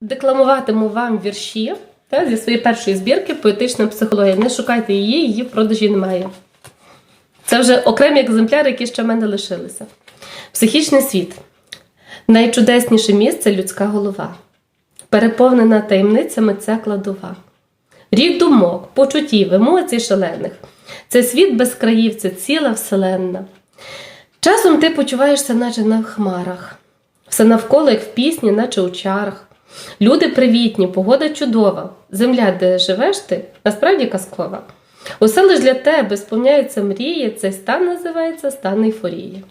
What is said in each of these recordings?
декламуватиму вам вірші та, зі своєї першої збірки Поетична психологія. Не шукайте її, її в продажі немає. Це вже окремі екземпляри, які ще в мене лишилися. Психічний світ найчудесніше місце людська голова, переповнена таємницями ця кладова. Рік думок, почуттів, емоцій шалених. Це світ без країв, це ціла вселенна. Часом ти почуваєшся, наче на хмарах, все навколо, як в пісні, наче у чарах. Люди привітні, погода чудова. Земля, де живеш ти, насправді казкова. Усе лиш для тебе сповняються мрії, цей стан називається стан ейфорії.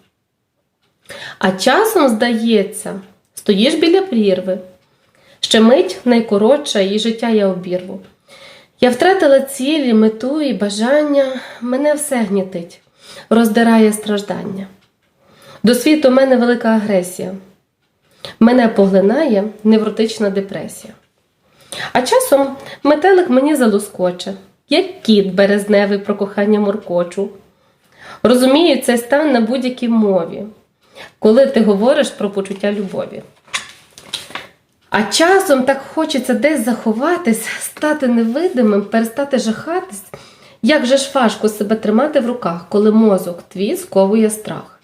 А часом, здається, стоїш біля прірви. Ще мить найкоротша, і життя я обірву. Я втратила цілі, мету і бажання, мене все гнітить, роздирає страждання. До світу в мене велика агресія. Мене поглинає невротична депресія. А часом метелик мені залускоче, як кіт березневий про кохання моркочу. Розумію цей стан на будь-якій мові, коли ти говориш про почуття любові. А часом так хочеться десь заховатись, стати невидимим, перестати жахатись. Як же ж важко себе тримати в руках, коли мозок твій сковує страх.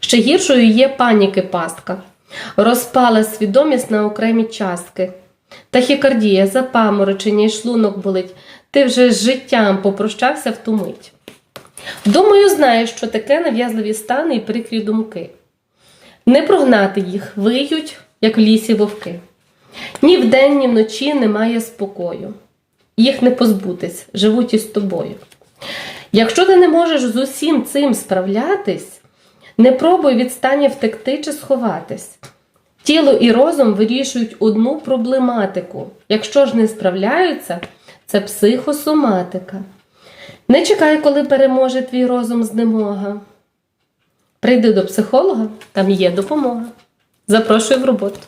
Ще гіршою є паніки пастка, розпала свідомість на окремі частки. Тахікардія, запаморочення і шлунок болить. Ти вже з життям попрощався в ту мить. Думаю, знаєш, що таке нав'язливі стани і прикрі думки. Не прогнати їх, виють, як в лісі вовки. Ні вдень, ні вночі немає спокою. Їх не позбутись, живуть із тобою. Якщо ти не можеш з усім цим справлятись, не пробуй від втекти чи сховатись. Тіло і розум вирішують одну проблематику. Якщо ж не справляються, це психосоматика. Не чекай, коли переможе твій розум знемога. Прийди до психолога, там є допомога. Запрошую в роботу.